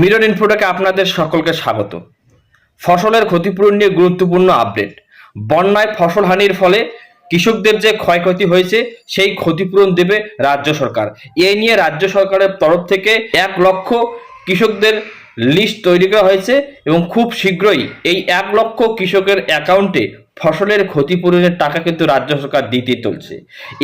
Mirror ইনফোটাকে আপনাদের সকলকে স্বাগত। ফসলের ক্ষতিপূরণ নিয়ে গুরুত্বপূর্ণ আপডেট। বন্যায় ফসল হানির ফলে কৃষকদের যে ক্ষয়ক্ষতি হয়েছে, সেই ক্ষতিপূরণ দেবে রাজ্য সরকার। এ নিয়ে রাজ্য সরকারের তরফ থেকে এক লক্ষ কৃষকদের লিস্ট তৈরি করা হয়েছে এবং খুব শীঘ্রই এই এক লক্ষ কৃষকের অ্যাকাউন্টে ফসলের ক্ষতিপূরণের টাকা কিন্তু রাজ্য সরকার দিতে চলছে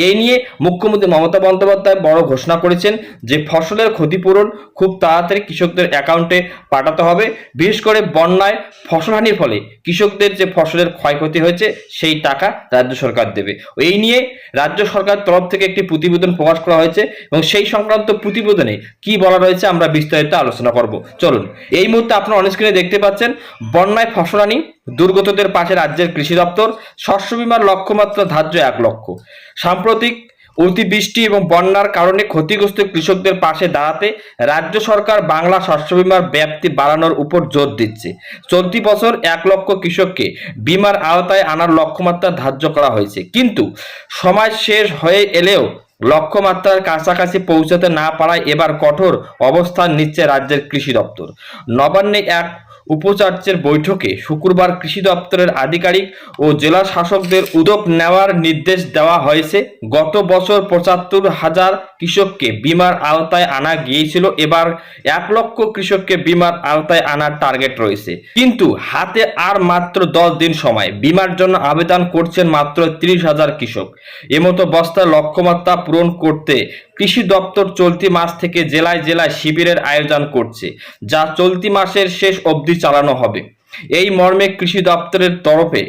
এই নিয়ে মুখ্যমন্ত্রী মমতা বন্দ্যোপাধ্যায় বড় ঘোষণা করেছেন যে ফসলের ক্ষতিপূরণ খুব তাড়াতাড়ি কৃষকদের অ্যাকাউন্টে পাঠাতে হবে। বিশেষ করে বন্যায় ফসলহানির ফলে কৃষকদের যে ফসলের ক্ষয়ক্ষতি হয়েছে, সেই টাকা রাজ্য সরকার দেবে। এই নিয়ে রাজ্য সরকার তরফ থেকে একটি প্রতিবেদন প্রকাশ করা হয়েছে এবং সেই সংক্রান্ত প্রতিবেদনে কি বলা রয়েছে আমরা বিস্তারিত আলোচনা করব। চলুন, এই মুহূর্তে আপনারা অনেক স্ক্রিনে দেখতে পাচ্ছেন, বন্যায় ফসলানি দুর্গতদের পাশে রাজ্যের কৃষি দপ্তর, শস্য বিমার লক্ষ্যমাত্রা ধার্য এক লক্ষ। সাম্প্রতিক অতিবৃষ্টি এবং বন্যার কারণে ক্ষতিগ্রস্ত কৃষকদের পাশে দাঁড়াতে রাজ্য সরকার বাংলা শস্য বিমার ব্যাপ্তি বাড়ানোর উপর জোর দিচ্ছে। চলতি বছর এক লক্ষ কৃষককে বিমার আওতায় আনার লক্ষ্যমাত্রা ধার্য করা হয়েছে। কিন্তু সময় শেষ হয়ে এলেও লক্ষ্যমাত্রার কাছাকাছি পৌঁছাতে না পারায় এবার কঠোর অবস্থান নিচ্ছে রাজ্যের কৃষি দপ্তর। নবান্নে এক উপাচার্যের বৈঠকে শুক্রবার কৃষি দপ্তরের আধিকারিক ও জেলা শাসকদের উদ্যোগ নেওয়ার নির্দেশ দেওয়া হয়েছে। গত বছর পঁচাত্তর হাজার কৃষককে বিমার আওতায় আনা গিয়েছিল। এবার এক লক্ষ কৃষককে বিমার আওতায় আনার টার্গেট রয়েছে। কিন্তু হাতে আর মাত্র দশ দিন সময়। বিমার জন্য আবেদন করছেন মাত্র তিরিশ হাজার কৃষক। এমতো বস্তার লক্ষ্যমাত্রা পূরণ করতে কৃষি দপ্তর চলতি মাস থেকে জেলায় জেলায় শিবিরের আয়োজন করছে, যা চলতি মাসের শেষ অবধি চালানো হবে। এই মর্মে কৃষি দপ্তরের তরফে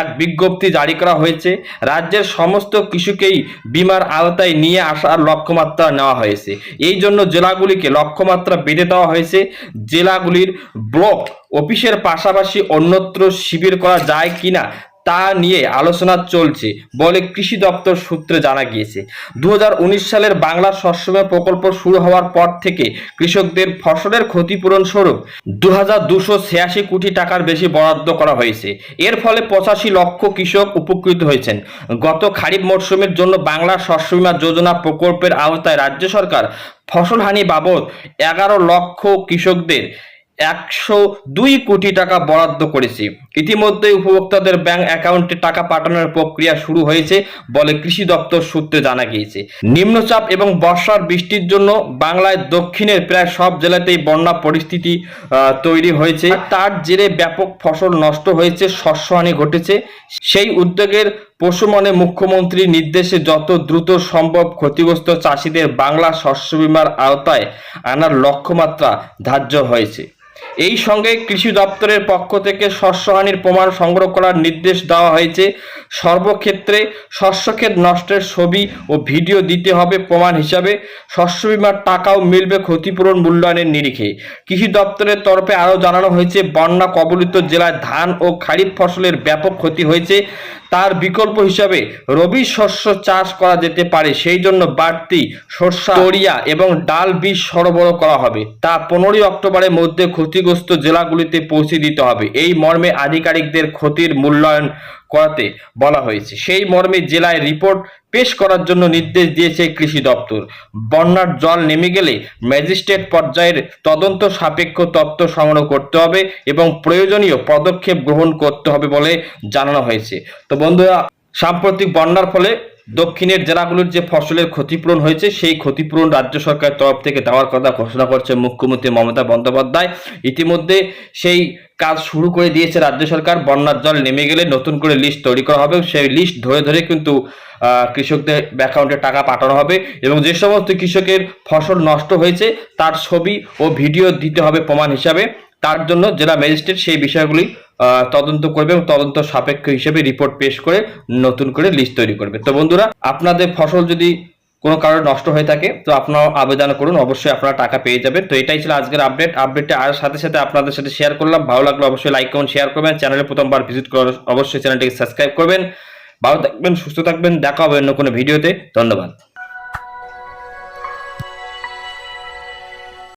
এক বিজ্ঞপ্তি জারি করা হয়েছে, রাজ্যের সমস্ত কৃষিকেই বিমার আওতায় নিয়ে আসার লক্ষ্যমাত্রা নেওয়া হয়েছে। এই জন্য জেলাগুলিকে লক্ষ্যমাত্রা বেঁধে দেওয়া হয়েছে। জেলাগুলির ব্লক অফিসের পাশাপাশি অন্যত্র শিবির করা যায় কিনা তা নিয়ে আলোচনা চলছে বলে কৃষি দপ্তর সূত্রে জানা গিয়েছে। দু হাজার উনিশ সালের বাংলা শস্যবীমা প্রকল্প শুরু হওয়ার পর থেকে কৃষকদের ফসলের ক্ষতিপূরণ স্বরূপ দু কোটি টাকার বেশি বরাদ্দ করা হয়েছে। এর ফলে পঁচাশি লক্ষ কৃষক উপকৃত হয়েছেন। গত খারিফ মরশুমের জন্য বাংলা শস্যবীমা যোজনা প্রকল্পের আওতায় রাজ্য সরকার ফসলহানি বাবদ এগারো লক্ষ কৃষকদের একশো দুই কোটি টাকা বরাদ্দ করেছে। ইতিমধ্যে উপভোক্তাদের ব্যাংক অ্যাকাউন্টে টাকা পাঠানোর প্রক্রিয়া শুরু হয়েছে বলে কৃষি দপ্তর সূত্রে জানা গিয়েছে। নিম্নচাপ এবং বর্ষার বৃষ্টির জন্য বাংলায় দক্ষিণের প্রায় সব জেলাতেই বন্যা পরিস্থিতি তৈরি হয়েছে। তার জেরে ব্যাপক ফসল নষ্ট হয়েছে, শস্যহানি ঘটেছে। সেই উদ্যোগের পশুমনে মুখ্যমন্ত্রীর নির্দেশে যত দ্রুত সম্ভব ক্ষতিগ্রস্ত চাষিদের বাংলা শস্য বিমার আওতায় আনার লক্ষ্যমাত্রা ধার্য হয়েছে। এই সঙ্গে কৃষি দপ্তরের পক্ষ থেকে শস্যহানির প্রমাণ সংগ্রহ করার নির্দেশ দেওয়া হয়েছে। সর্বক্ষেত্রে শস্যক্ষেত নষ্টের ছবি ও ভিডিও দিতে হবে প্রমাণ হিসাবে। শস্য বিমার টাকাও মিলবে ক্ষতিপূরণ মূল্যায়নের নিরিখে। কৃষি দপ্তরের তরফে আরও জানানো হয়েছে, বন্যা কবলিত জেলায় ধান ও খারিফ ফসলের ব্যাপক ক্ষতি হয়েছে। তার বিকল্প হিসাবে রবি শস্য চাষ করা যেতে পারে। সেই জন্য বাড়তি শস্য তরিয়া এবং ডাল বীজ সরবরাহ করা হবে। তা পনেরোই অক্টোবরের মধ্যে ক্ষতিগ্রস্ত জেলাগুলিতে পৌঁছে দিতে হবে। এই মর্মে আধিকারিকদের ক্ষতির মূল্যায়ন করাতে বলা হয়েছে। সেই মর্মে জেলায় রিপোর্ট পেশ করার জন্য নির্দেশ দিয়েছে কৃষি দপ্তর। বন্যার জল নেমে গেলে ম্যাজিস্ট্রেট পর্যায়ের তদন্ত সাপেক্ষ তথ্য সংগ্রহ করতে হবে এবং প্রয়োজনীয় পদক্ষেপ গ্রহণ করতে হবে বলে জানানো হয়েছে। তো বন্ধুরা, সাম্প্রতিক বন্যার ফলে দক্ষিণের জেলাগুলোর যে ফসলের ক্ষতিপূরণ হয়েছে, সেই ক্ষতিপূরণ রাজ্য সরকারের তরফ থেকে দেওয়ার কথা ঘোষণা করছে মুখ্যমন্ত্রী মমতা বন্দ্যোপাধ্যায়। ইতিমধ্যে সেই কাজ শুরু করে দিয়েছে রাজ্য সরকার, বন্যার জল নেমে গেলে নতুন করে লিস্ট তৈরি করা হবে। সেই লিস্ট ধরে ধরে কিন্তু কৃষকদের অ্যাকাউন্টে টাকা পাঠানো হবে এবং যে সমস্ত কৃষকের ফসল নষ্ট হয়েছে, তার ছবি ও ভিডিও দিতে হবে প্রমাণ হিসাবে। তার জন্য জেলা ম্যাজিস্ট্রেট সেই বিষয়গুলি তদন্ত করবে এবং তদন্ত সাপেক্ষ হিসেবে রিপোর্ট পেশ করে নতুন করে লিস্ট তৈরি করবে। তো বন্ধুরা, আপনাদের ফসল যদি কোনো কারণে নষ্ট হয়ে থাকে, তো আপনারা আবেদন করুন। অবশ্যই আপনারা টাকা পেয়ে যাবেন। তো এটাই ছিল আজকের আপডেট। আপডেটটা আর সাথে সাথে আপনাদের সাথে শেয়ার করলাম। ভালো লাগলে অবশ্যই লাইক কমেন্ট শেয়ার করবেন। চ্যানেলে প্রথমবার ভিজিট করে অবশ্যই চ্যানেলটিকে সাবস্ক্রাইব করবেন। ভালো থাকবেন, সুস্থ থাকবেন। দেখা হবে অন্য কোনো ভিডিওতে ধন্যবাদ।